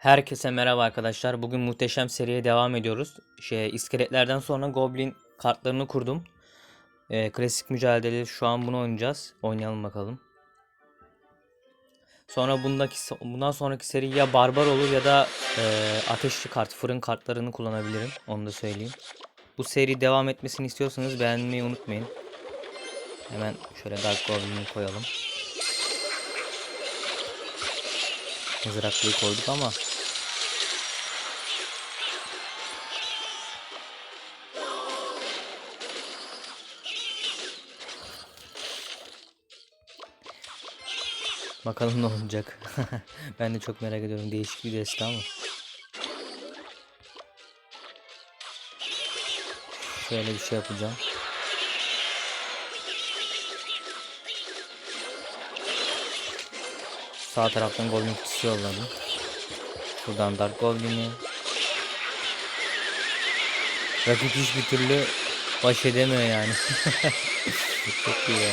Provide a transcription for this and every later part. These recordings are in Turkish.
Herkese merhaba arkadaşlar. Bugün muhteşem seriye devam ediyoruz. Şey, iskeletlerden sonra Goblin kartlarını kurdum. Ee, klasik mücadele şu an bunu oynayacağız. Oynayalım bakalım. Sonra bundaki bundan sonraki seri ya barbar olur ya da e, ateşli kart, fırın kartlarını kullanabilirim. Onu da söyleyeyim. Bu seri devam etmesini istiyorsanız beğenmeyi unutmayın. Hemen şöyle Dark Goblin'i koyalım. Mızraklıyı koyduk ama Bakalım ne olacak. ben de çok merak ediyorum. Değişik bir deste ama. Şöyle bir şey yapacağım. Sağ taraftan Goblin kutusu yolladım. Şuradan Dark Goblin'i. Rakip hiçbir türlü baş edemiyor yani. çok iyi ya.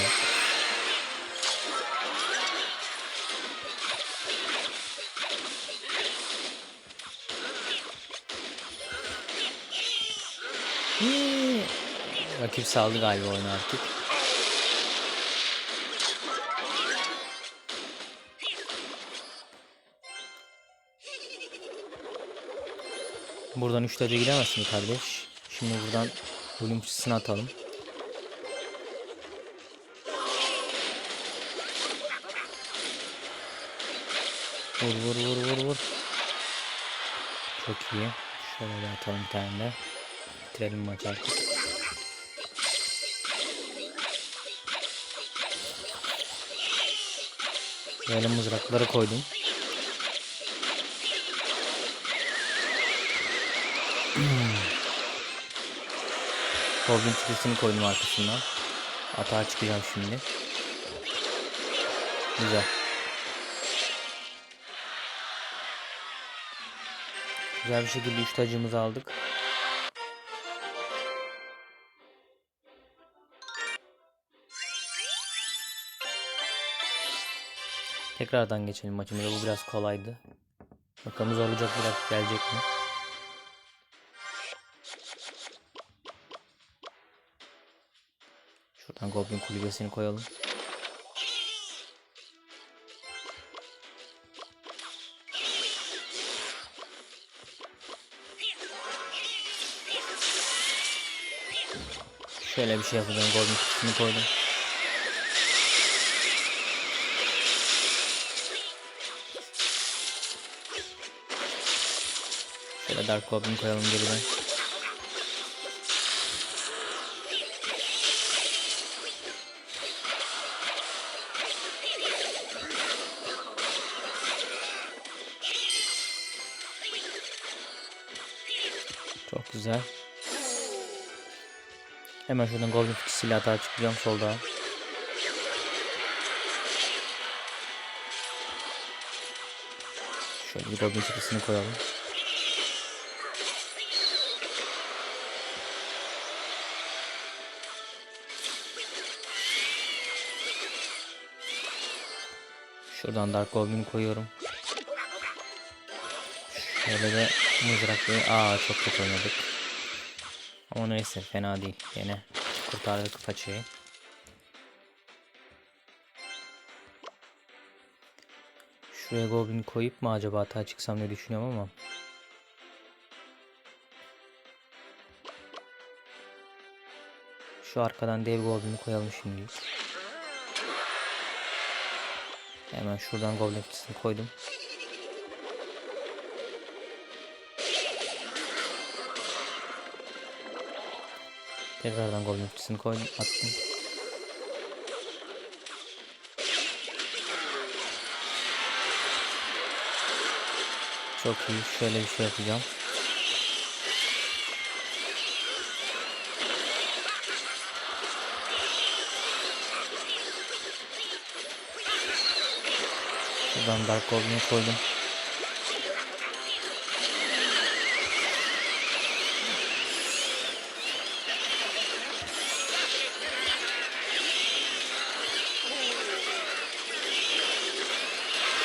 Rakip saldı galiba oyunu artık. Buradan 3 derece gidemezsin kardeş. Şimdi buradan çizgisini atalım. Vur vur vur vur vur. Çok iyi. Şöyle atalım bir tane de. Bitirelim maçı artık. Böyle mızrakları koydum. Goblin çikisini koydum arkasından. Atağa çıkacağım şimdi. Güzel. Güzel bir şekilde 3 tacımızı aldık. Tekrardan geçelim maçımıza. Bu biraz kolaydı. Bakalım zorlayacak biraz gelecek mi? Şuradan Goblin kulübesini koyalım. Şöyle bir şey yapacağım. Goblin kutusunu koydum. Dark Goblin koyalım geriden. Çok güzel. Hemen şuradan Goblin kutusuyla hata çıkacağım solda. Şöyle bir Goblin kutusunu koyalım. Şuradan Dark Goblin koyuyorum. Şöyle de mızraklı. Aa çok kötü oynadık. Ama neyse fena değil. Yine kurtardık paçayı. Şuraya Goblin koyup mu acaba hata çıksam diye düşünüyorum ama. Şu arkadan dev Goblin'i koyalım şimdilik. Hemen şuradan Goblin kutusunu koydum. Tekrardan Goblin kutusunu koydum, attım. Çok iyi. Şöyle bir şey yapacağım. Buradan Dark Goblin'i koydum.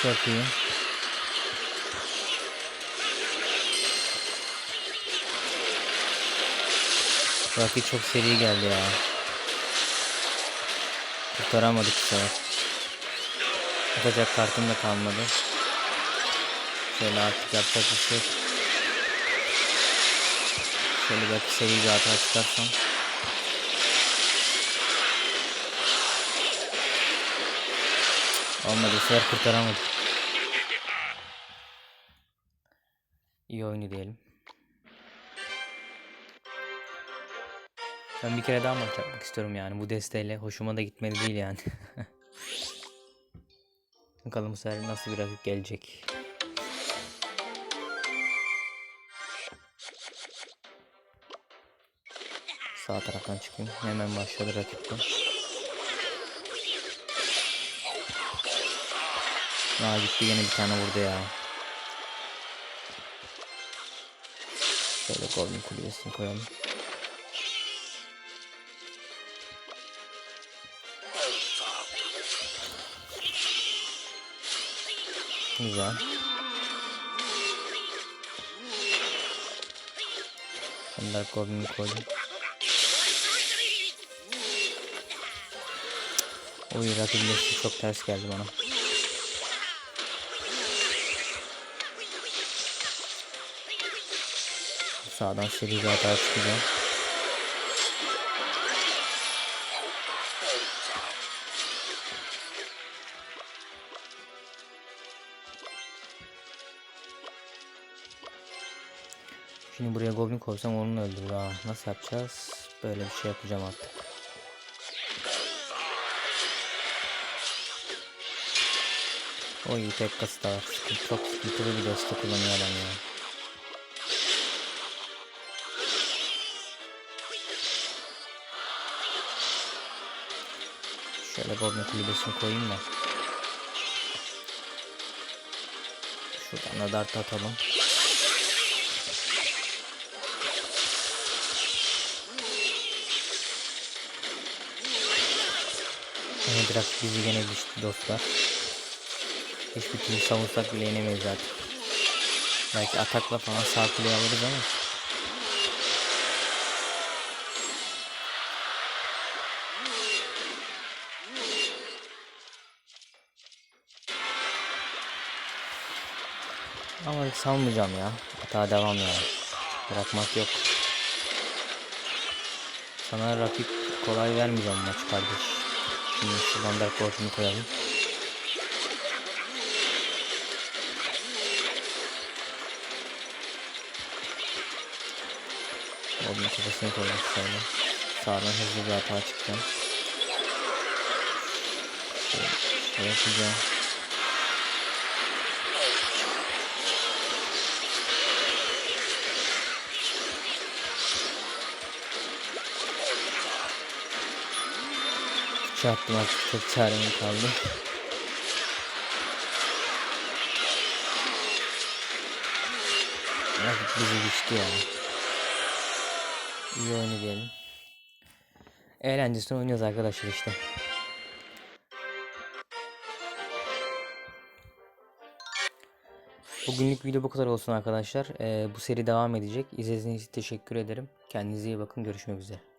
Çok iyi. Rakip çok seri geldi ya. Kurtaramadık bu sefer. Atacak kartım da kalmadı. Şöyle artık yapacak bir şey. Şöyle belki seri bir hata çıkarsam. Olmadı sefer kurtaramadık. İyi oyunu diyelim. Ben bir kere daha maç yapmak istiyorum yani bu desteğiyle. Hoşuma da gitmedi değil yani. Bakalım bu sefer nasıl bir rakip gelecek. Sağ taraftan çıkayım. Hemen başladı rakipte. Aa gitti yine bir tane vurdu ya. Şöyle golün kulübesini koyalım. Güzel. Bunlar golünü koydum. Oy rakibin desteği çok ters geldi bana. Sağdan seri bir hata çıkacağım. Şimdi buraya goblin koysam onu öldürür ha. Nasıl yapacağız? Böyle bir şey yapacağım artık. Oy tek kası da var. Sıkıntı- Çok sıkıntılı bir deste kullanıyor adam ya. Şöyle goblin kulübesini koyayım da. Şuradan da dart atalım. Evet rakip bizi gene düştü dostlar. Hiçbir türlü savunsak bile yenemeyiz zaten. Belki atakla falan sağ kuleyi alırız ama. Ama salmayacağım ya. Hata devam yani. Bırakmak yok. Sana rakip kolay vermeyeceğim maç kardeş. Şimdi şuradan Dark Horse'unu koyalım. Onun kafasını koyalım şöyle. Sağdan hızlı bir hata çıkacağım. Şöyle yapacağım. Çarptım artık tek çarem kaldı. Rakip bizi geçti ya. İyi oyunu diyelim. Eğlencesine oynuyoruz arkadaşlar işte. Bugünlük video bu kadar olsun arkadaşlar. Ee, bu seri devam edecek. İzlediğiniz için teşekkür ederim. Kendinize iyi bakın. Görüşmek üzere.